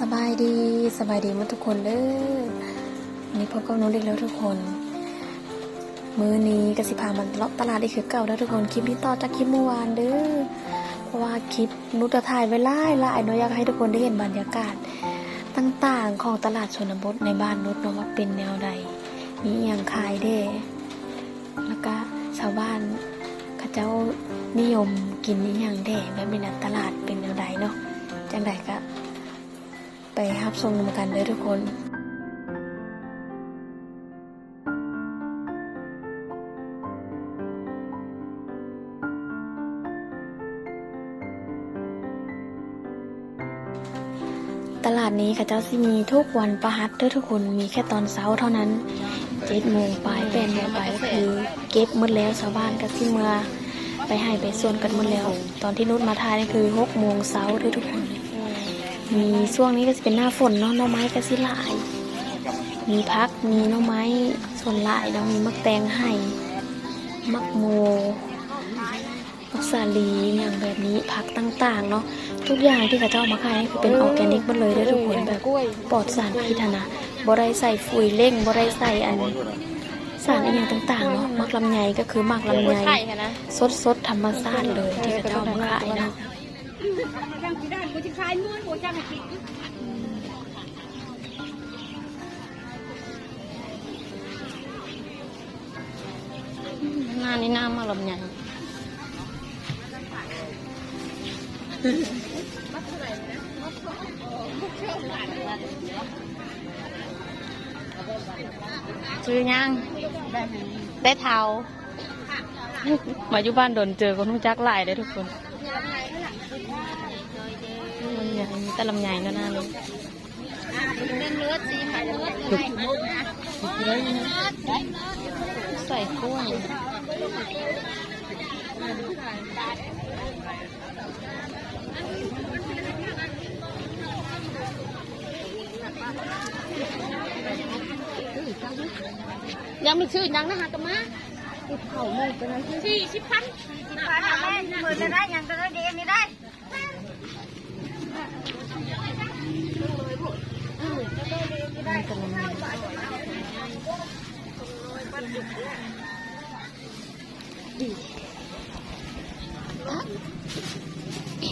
สบายดีสบายดีมาทุกคนเด้อวันนี้พบกับน้องเด็กแล้วทุกคน มื้อนี้กสิพามันเลาะตลาดอีกคือเก่าแล้วทุกคนคลิปนี้ต่อจากคลิปเมื่อวานเด้อเพราะว่าคลิปนุชจะถ่ายไว้ไล่ล่เนาะอยากให้ทุกคนได้เห็นบรรยากาศ ต่างๆของตลาดชนบทในบ้านนุชเนาะว่าเป็นแนวใด มีอย่างขายเด้แล้วก็ชาวบ้านเขาเจ้านิยมกินอย่างเด้แบบนี้นตลาดเป็นแนวใดเนาะจังใดก็ ไปรับชมนำกันเด้อทุกคนตลาดนี้ค่ะเจ้าสิมีทุกวันประหัสเด้อทุกคนมีแค่ตอนเช้าเท่านั้นเจ็ดโมงปลายแปดโมงปลายก็คือเก็บหมดแล้วชาวบ้านก็ที่เมื่อไปให้ไปส่วนกันหมดแล้ว ตอนที่นุชมาทายนี่คือหกโมงเช้าเด้อทุกคน มีช่วงนี้ก็จะเป็นหน้าฝนเนาะหน่อไม้ก็สิหลาย มีพักมีหน่อไม้ส่วนหลายแล้วมีมักแตงไห่มักโมมักสาลีอย่างแบบนี้พักต่างๆเนาะทุกอย่างที่เขาเจ้าเอามาขายนี่คือเป็นออร์แกนิกหมดเลยเด้อทุกคนแบบปลอดสารพิษอะนะบ่ได้ใส่ฝุ่ยเร่งบ่ได้ใส่อันสารอะไรอย่างต่างๆเนาะมักลำไยก็คือมักลำไยสดๆธรรมชาติเลยที่เขาเจ้าเอามาขายเนาะยังกีด้านกูจะคลายม้วนกูจะมาคิดหน้านี่หน้ามาลำไยซื้อยังได้เท้ามาอยู่บ้านโดนเจอคนรู้จักหลายได้ทุกคน ลำไยแต่ลำไยก็น่าเลยเป็นเลือดสีขาเลือดใส่กล้วยยังไม่ชื่อยังนะฮะกะมา สี่สิบพันสิบพันเอาแม่หมื่นจะได้ยังจะได้ดีนี่ได้มันกำลัง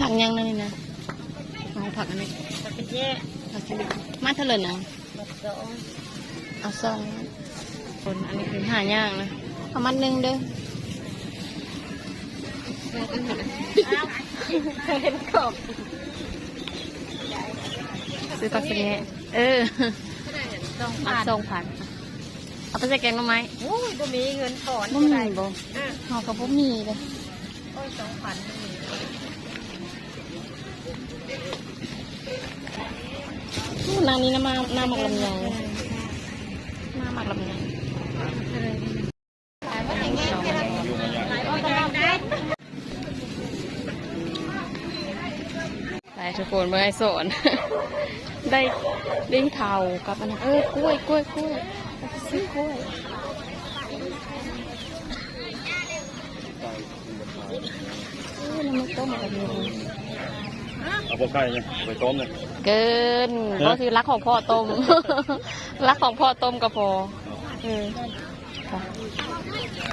ผักยังนั่นนี่นะเอาผักอันนี้เป็นเจ๊ผักชนิดมาเท่าไหร่นะเอาซองคนอันนี้คือหายากนะ เอามัดหนึ่งเด้อเห็นขอบซื้อผักชนิดเออต้องเอาผ่านซองผักเอาไปใส่แกงหน่อไม้โอ้ยก็มีเงินถอนบ่มีบ่หอกับบ่มีเลยโอ้ยสองพันอู้นางนี้นะมาหน้าหมักลำไยหน้าหมักลำไย คนเมื่อไอสอนได้ได้เทากับอันนั้นเออกล้วยกล้วยกล้วยเอาไปซื้อกล้วยเออแล้วมันต้มกับนี้เอาพวกไก่เนี่ยเอาไปต้มเนี่ยเกินก็คือรักของพ่อต้มรักของพ่อต้มก็พอเออค่ะ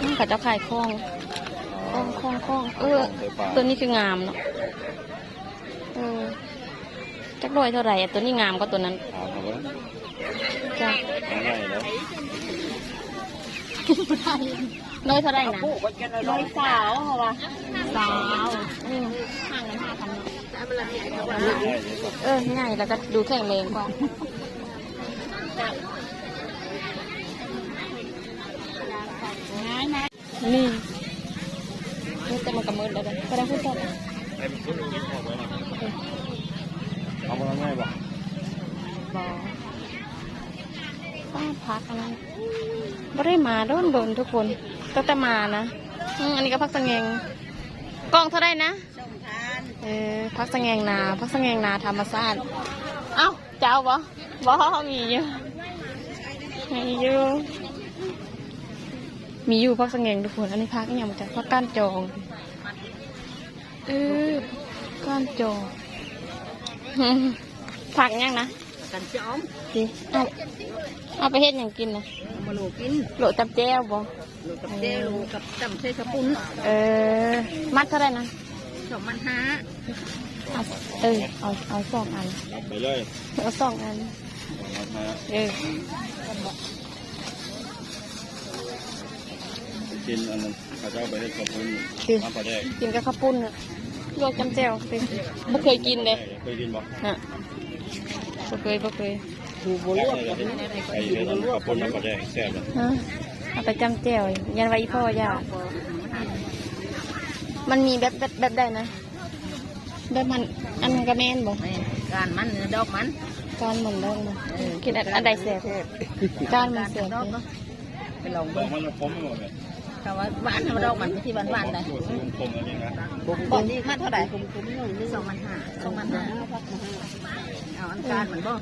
อืมเขาเจะขายคล้องคล้องคล้องคล้องเออ ตัวนี้คืองามเนาะเออ จักรอยเท่าไหร่อะตัวนี้งามก็ตัวนั้นถามเขาว่าจ้ะง่ายแล้วน้อยเท่าไหร่นะน้อยสาวเหรอวะสาวอืมห่างกันห้าพันเนาะง่ายเลยครับเออง่ายแล้วก็ดูแข็งแรงกว่านี่นี่แต่มันกระมือแล้วก็ได้พูดกัน เอามาง่ายป่ะบอป้าพักอันนั้นไม่ได้มาโดนโดนทุกคนตั้งแต่มานะอันนี้ก็พักสังเงงกล้องเท่าไรนะพันเออพักสังเงงนา พักสังเงงนาธรรมชาติเอ้าเจ้าบ่บ่มีอยู่มีอยู่มีอยู่พักสังเงงทุกคนอันนี้พักอหย่างมันจะพักก้านจองเออก้านจอง ผักยังนะกันจ้อมดิเอาเอาไปเฮ็ดหยังกินนะเอามาโลกินโหลดจับแจ้วบ่โลกับเจโลกับจำใส่สปุนเออ มัดเท่าไหร่นะสองพันห้าเอาเออเอาเอาสองอันรับไปเลยเอาสองอันรับมาเออกินอันนั้นข้าเจ้าไปให้กับคุณคือน้ำปลาแดกกินกับข้าวปุ้นอะ ลวกจำแจ่วสิบ่เคยกินเลยเคยกินบ่น่ะบ่เคยบ่เคยดูโบลวกไอ้เรื่องข้าวปุ้นน้ำปลาแดกแซ่บเลยฮะเอาไปจำแจ่วยันไว้อีพ่อย่ามันมีแบบแบบแบบได้นะแบบมันอันมันก็แม่นบ่การมันเนื้อดอกมันการหมุนได้บ่กินอันอันใดแซ่บการมันแซ่บดอกเนาะไปลองบอเบิ่กงมันคมไม่หมดเลย แต่ว่าหวานธรรมดอกมันที่หวานหวานๆเลยสูตรคมอะไรนะบอนนี้ค่าเท่าไหร่สองพันห้าสองพันห้าเอาอันการมันบ่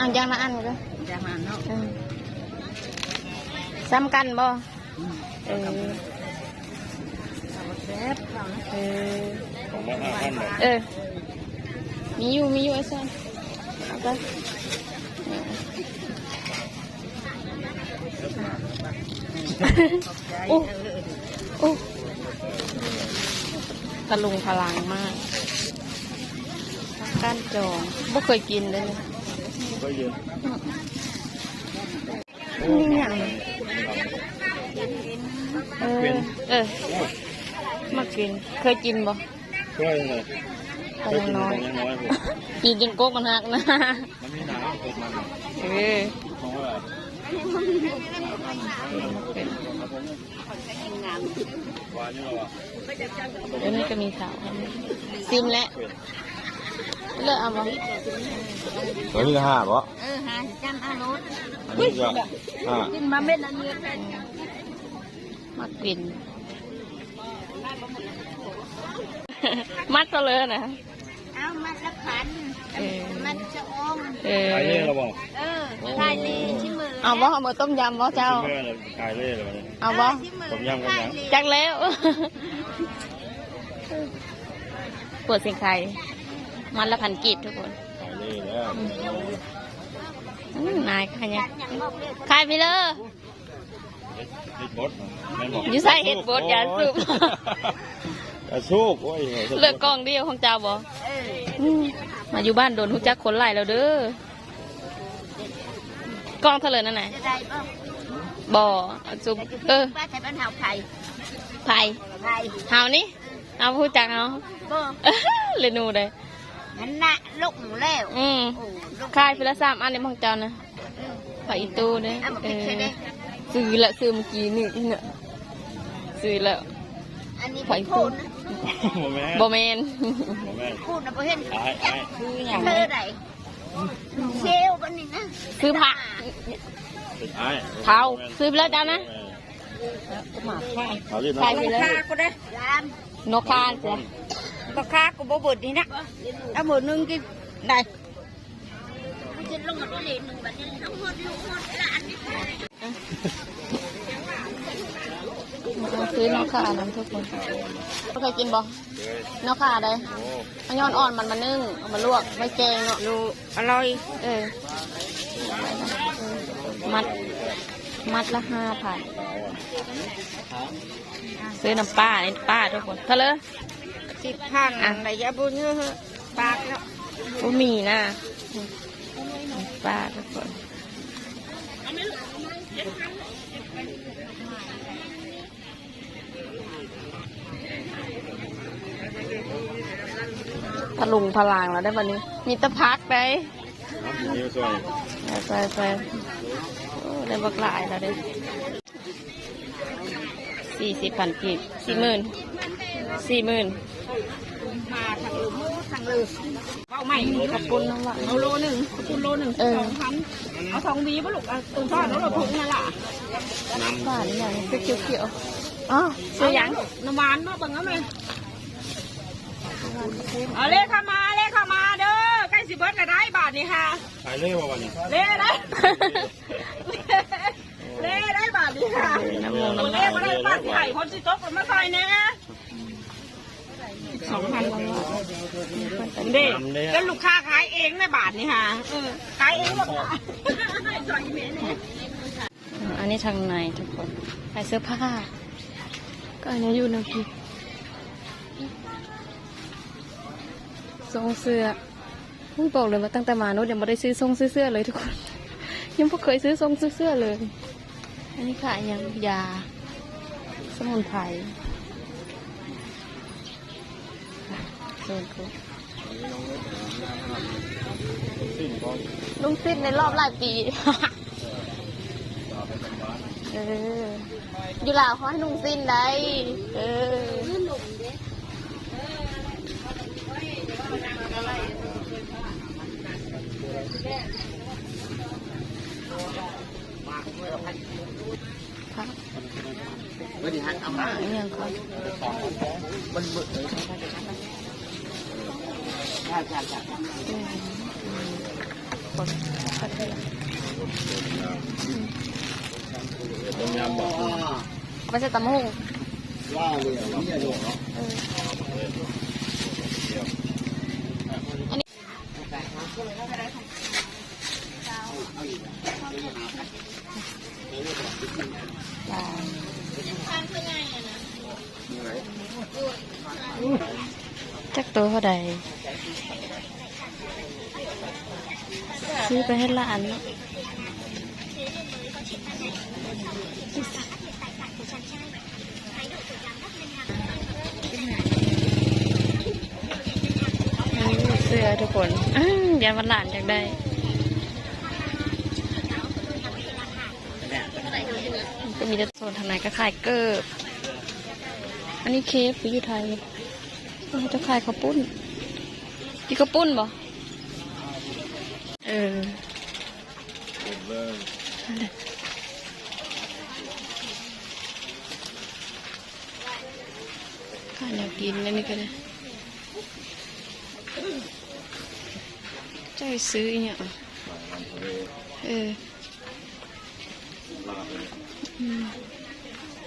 อันอย่างละอันก็จะมาเนาะอืมซ้ำกันบ่เออแซ่บเรานะเออของมาห้าพันบาทเออมีอยู่มีอยู่ไอ้ซ่อนเอาไป โอ้โอ้ตะลุงพลังมาก ก้านจองบ่เคยกินเลยเนี่ยก็เยอะนี่อย่างเออเออมากิน เคยกินบ่ช่วยเลยแต่ยังน้อยยังน้อยผมกินจนโกกมันหักนะ มันมีน้ำติดมันเออ เพราะว่าหวานนี่เราอะเดี๋ยวนี้ก็มีสาวซิมแล้วเลิกเอาบ่ตัวนี้ก็ห้าบ่เออห้าจังอารมณ์อันนี้ก็ห้ากินมาเม็ดอันนี้มากินมัดซะเลยนะเอามัดละพันมันจะอมเออขายเล่เราบอกเออทายลีชิมือ เอาบ่เอาบ่ต้มยำบ่เจ้าชิมแม่เลยขายเล่เลยเอาบ่ชิมือผมยำกับหยังจักแล้วปวดเสียงไข่มันละพันกีบทุกคนขายเล่แล้วอืมนายขายยังขายไปเลยเฮ็ดบดแม่นบอกอยู่ใส่เฮ็ดบดอย่าสูบอย่าสูบโอ้ยเลือกกล้องเดียวของเจ้าบ่เอออืมมาอยู่บ้านโดนทุกจักคนไล่แล้วเด้อ กล้องเท่าเลยนั่นไหนะจะได้ป่ะบ่เอาจุบเออป้าใช้ปัญหาไผ่ไผ่ไผ่เฮานี่เอาพูดจักเอาบ่เลนูเลยนั่นน่ะลูกหมูแล้วอืมโอ้ลูกคายพิละสามอันในของเจ้านะไปอีตูเด้เอามาเอปิดอใช่ไหมซื้อละซื้อเมื่อกี้นี่เนี่ยซื้อแล้วอันนี้ไผ่พูตูดนะโมแม่บ่แมนโมแม่พูดนะบ่เห็นไอ้ไอ้คืออย่างเธอไหน เชลบันนี้นะซื้อผักเป็นไอ้เท้าซื้อไปแล้วจ้านะหมาไผ่เขาเรียกใส่ไปเลยก็ได้ยามนกคานจ้ะก็ค้าก็บ่เบิดนี่นะเอาหมดนึงกินได้จะลงมาตัวเล็กหนึ่งบัดนี้ต้องหดลูกหดหลานนี่ มาซื้อนกคาน้ำทุกคนเคยกินบ่เลยนกคาได้โอ้มันย้อนอ่อนมันมานึ่งเอามาลวกไว้แกงเนาะอยู่อร่อย เออ มัด มัดละห้าพันซื้อน้ำปลาในป้าทุกคนเท่าเลยสิบพันอะไรยาบุญเยอะปากแล้วอุมีนะน้ำปลาทุกคน พลุงพลางแล้วได้วันนี้ มีแตะพักได้ครับนี่ก็ช่วยไปไปโอ้ได้บักหลายแล้วเด้สี่สิบพันกีบสี่หมื่นสี่หมื่นมาทางลืมทางลืมเอาใหม่ขอบคุณน้องหวานเอาโลหนึ่งคุณโลหนึ่งเออสองพันเอาทองดีป่ะลูกเอาตุ้งทอดแล้วเราพุงนั่นล่ะหวานอย่างเขียวเขียวๆอ๋อซื้อยังน้ำหวานเนาะบังเอาไหม เอาเลขเข้ามาเลขเข้ามาเด้อใกล้สิเบิร์ดก็ได้บาทนี่ค่ะขายเล่ว่าวันนี้เลขได้เลขได้บาทนี่ค่ะน้ำมูกน้ำเลลายขมาได้บาทที่ไห่คนสิจบกันมาใส่เนี่ยสองพันกว่าเด็กก็ลูกค้าขายเองในบาทนี่ค่ะเออขายเองหมดอันนี้ทางในทุกคนขายเสื้อผ้า ก็อันนี้อยู่นะพี่ ทรงเสื้อพุ่งบอกเลยว่าตั้งแต่มาโน้ตยังไม่ได้ซื้อทรงเสื้อเลยทุกคน ยังไม่เคยซื้อทรงเสื้อเลย อันนี้ขายยังยา สมุนไพรโซนคุลุงสิ้นในรอบหลายปีเอออยู่ลาวเขาให้ลุงสิ้นได้ เออ ครับไม่ได้หันเอามาอย่างครับอืมคนกระเทียมต้มยำบอกไม่ใช่ตำหุ่งว่าเลยอะนี่อะไรเนาะ เออจัก ตัวเท่าใดซื้อไปให้หลานเนาะนี่เสื้อทุกคนอยันวันหลานอยากได้ก็มีแต่โซนทางไหนก็ขายเกิบ อันนี้เคฟอยู่ไทย เออจะขายข้าวปุ้นกินข้าวปุ้นบ่เออข้าวแนวกินแล้วนี่ก็ได้เจ้าไปซื้ออีกอย่างเอออืม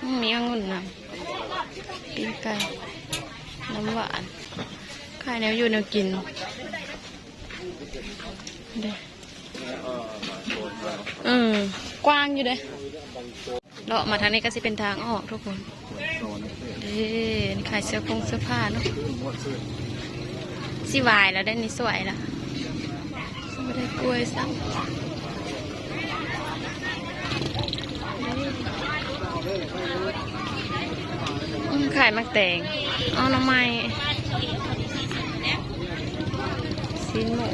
อืมมีองุ่นนำปีไก่ น้ำหวานขายแนวอยู่แนวกินเด้เออกว้างอยู่เด้เลาะมาทางนี้ก็สิเป็นทางออกทุกคนเด้นขายเสื้อผงเสื้อผ้าเนาะสิวายแล้วได้นี่สวยละไม่ได้กล้วยซ้ำขายมักแตง เอาหน้ำไม้ซีนหมู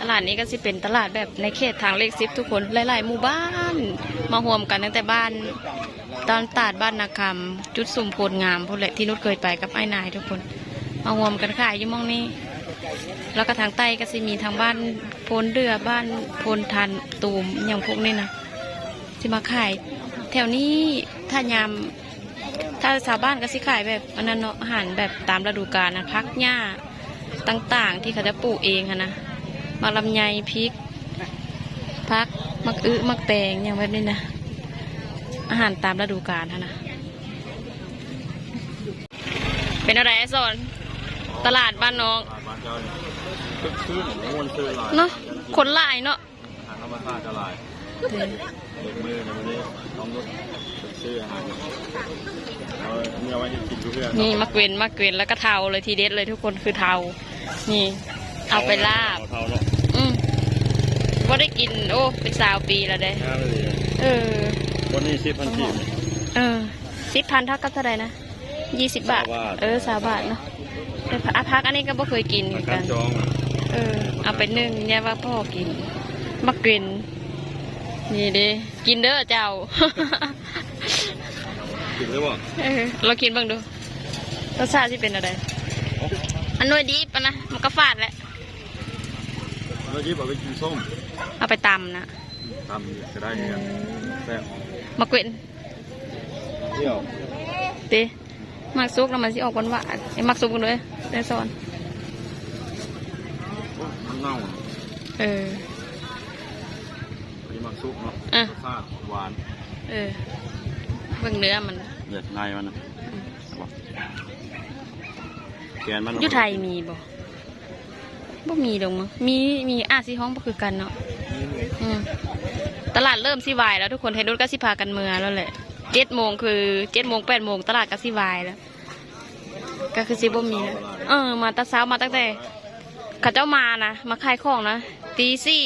ตลาดนี้ก็สิเป็นตลาดแบบในเขตทางเลขซิปทุกคนหลายๆหมู่บ้าน มาห่วมกันตั้งแต่บ้านตอนตาดบ้านนาคำจุดสุ่มโพลงามพวกแหละที่นุชเคยไปกับไอ้นายทุกคน มาห่วมกันขายอยู่มองนี้ แล้วก็ทางใต้ก็สิมีทางบ้านโพนเรือบ้านโพนทันตูมอย่างพวกนี้นะที่มาขายแถวนี้ถ้ายาม ถ้าชาวบ้านก็สิขายแบบอันนั้นเนาะอาหารแบบตามฤดูกาลนะพักหญ้าต่างๆ ที่เขาจะปลูกเองอะนะมาลำไยพริกพักมักอึมักแตงอย่างแบบนี้นะอาหารตามฤดูกาลฮะนะเป็นอะไรไอ้สอนตลาดบ้านน้องบ้านเจ้าเนี่ยคึกคืนม้วนคืนหลายเนาะคนหลายเนาะทางธรรมชาติจะหลายเด็กมือในวันนี้ต้องรถซื้ออาหารเอาเมื่อวันนี้กินทุกเรื่องนี่มะเกวนมะเกวนแล้วก็เทาเลยทีเด็ดเลยทุกคนคือเทา นี่ เอาไปลาบ เท่าเนาะอืมว่าได้กิน โอ้ เป็นสาวปีแล้วเด้งานเลยเออ วันนี้สิบพันกีบเออสิบพันเท่ากับเท่าไหร่นะยี่สิบบาทสามบาทเออสามบาทเนาะแต่พักพักอันนี้ก็บ่เคยกินเหมือาอนกากัรนจองเออ เอาไปนึ่งเนี่ยว่าพ่อกินมะกริน นี่เด้กินเด้อเจ้า กินหรือเปล่าเออเรากินบ้างดูรสชาติที่เป็นอะไรอันนวยดีปะนะมันก็ฟาดแหละเรายิบเอาไปกินส้มเอาไปตำนะทำจะได้เงินแซ่บมะกรินเที่ยวเด้มักซุกแล้วมันสิออกหวานหวานๆไอ้มักซุกกันด้วยได้สอนมันเน่าเอออันนี้มัน ซุปเนาะอะ รสชาติหวานเออเบิ่งเนื้อมันเดือดในมันนะอืมบ่แกนมันอยู่ไทยมีบ่บ่มีดอกมั้งมีมีอาซีห้องบ่คือกันเนาะอืมตลาดเริ่มสิวายแล้วทุกคนเห็นรถก็สิพากันเมือแล้วแหละเจ็ดโมงคือเจ็ดโมงแปดโมงตลาดก็สิวายแล้ว ก็คือสิบ่มีแล้วเออ มาแตะเช้ามาตั้งแต่เขาเจ้ามานะมาขายของนะ ตีสี่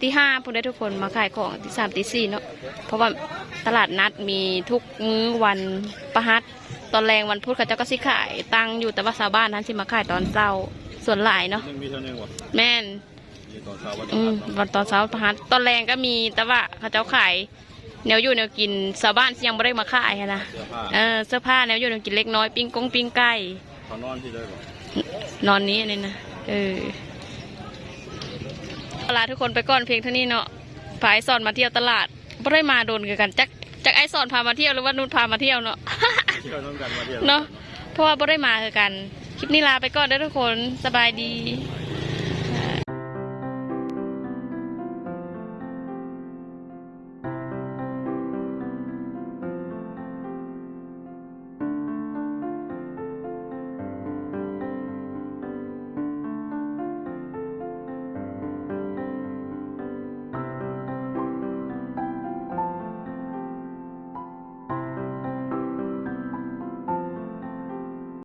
ตีห้าพวกได้ทุกคนมาขายของตีสามตีสี่เนาะเพราะว่าตลาดนัดมีทุกมื้อวันประหัสตอนแรงวันพุธเขาเจ้าก็สิขายตั้งอยู่แต่ว่าชาวบ้านนั้นสิมาขายตอนเช้าส่วนหลายเนาะยังมีเท่านึงวะแม่นมีตอนเช้าวันอืมตวันตอนเช้าประหัสตอนแรงก็มีแต่ว่าเขาเจ้าขายแนวอยู่แนวกินชาวบ้านสิยังไม่ได้มาขายหั้นนะเสื้อผ้าเออเสื้อผ้าแนวอยู่แนวกินเล็กน้อยปิ้งกงปิ้งไก่เขานอนที่ได้บ่นอนนี้นี่นะเออ ลาทุกคนไปก่อนเพียงเท่านี้เนาะพาไอซอนมาเที่ยวตลาดไม่ได้มาโดนกันจักจักไอซอนพามาเที่ยวหรือว่านุ่นพามาเที่ยวเนาะเที่ยวน้ำกันมาเที่ยวเนาะเพราะว่าไม่ได้มาคือกัน คลิปนี้ลาไปก่อนเด้อทุกคนสบายดีส